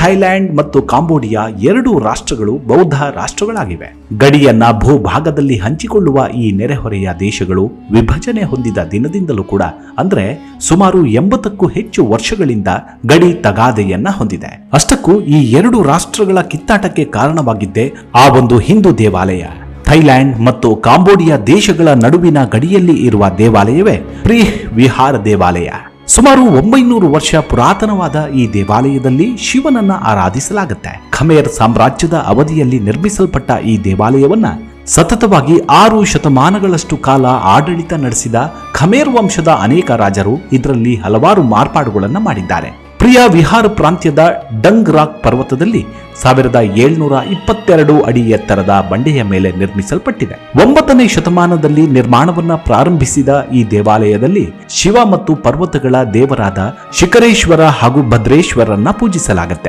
Thailand ಮತ್ತು Cambodia ಎರಡು ರಾಷ್ಟ್ರಗಳು ಬೌದ್ಧ ರಾಷ್ಟ್ರಗಳಾಗಿವೆ. ಗಡಿಯನ್ನ ಭೂಭಾಗದಲ್ಲಿ ಹಂಚಿಕೊಳ್ಳುವ ಈ ನೆರೆಹೊರೆಯ ದೇಶಗಳು ವಿಭಜನೆ ಹೊಂದಿದ ದಿನದಿಂದಲೂ ಕೂಡ, ಅಂದ್ರೆ ಸುಮಾರು ಎಂಬತ್ತಕ್ಕೂ ಹೆಚ್ಚು ವರ್ಷಗಳಿಂದ ಗಡಿ ತಗಾದೆಯನ್ನ ಹೊಂದಿದೆ. ಅಷ್ಟಕ್ಕೂ ಈ ಎರಡು ರಾಷ್ಟ್ರಗಳ ಕಿತ್ತಾಟಕ್ಕೆ ಕಾರಣವಾಗಿದ್ದೇ ಆ ಒಂದು ಹಿಂದೂ ದೇವಾಲಯ. ಥೈಲ್ಯಾಂಡ್ ಮತ್ತು ಕಾಂಬೋಡಿಯಾ ದೇಶಗಳ ನಡುವಿನ ಗಡಿಯಲ್ಲಿ ಇರುವ ದೇವಾಲಯವೇ ಪ್ರೀಹ್ ವಿಹಾರ ದೇವಾಲಯ. ಸುಮಾರು ಒಂಬೈನೂರು ವರ್ಷ ಪುರಾತನವಾದ ಈ ದೇವಾಲಯದಲ್ಲಿ ಶಿವನನ್ನ ಆರಾಧಿಸಲಾಗುತ್ತೆ. ಖಮೇರ್ ಸಾಮ್ರಾಜ್ಯದ ಅವಧಿಯಲ್ಲಿ ನಿರ್ಮಿಸಲ್ಪಟ್ಟ ಈ ದೇವಾಲಯವನ್ನ ಸತತವಾಗಿ ಆರು ಶತಮಾನಗಳಷ್ಟು ಕಾಲ ಆಡಳಿತ ನಡೆಸಿದ ಖಮೇರ್ ವಂಶದ ಅನೇಕ ರಾಜರು ಇದರಲ್ಲಿ ಹಲವಾರು ಮಾರ್ಪಾಡುಗಳನ್ನು ಮಾಡಿದ್ದಾರೆ. ಪ್ರಿಯ ವಿಹಾರ ಪ್ರಾಂತ್ಯದ ಡಂಗ್ ರಾಕ್ ಪರ್ವತದಲ್ಲಿ ಸಾವಿರದ ಏಳ್ನೂರ ಇಪ್ಪತ್ತೆರಡು ಅಡಿ ಎತ್ತರದ ಬಂಡೆಯ ಮೇಲೆ ನಿರ್ಮಿಸಲ್ಪಟ್ಟಿದೆ. ಒಂಬತ್ತನೇ ಶತಮಾನದಲ್ಲಿ ನಿರ್ಮಾಣವನ್ನ ಪ್ರಾರಂಭಿಸಿದ ಈ ದೇವಾಲಯದಲ್ಲಿ ಶಿವ ಮತ್ತು ಪರ್ವತಗಳ ದೇವರಾದ ಶಿಖರೇಶ್ವರ ಹಾಗೂ ಭದ್ರೇಶ್ವರನ್ನ ಪೂಜಿಸಲಾಗುತ್ತೆ.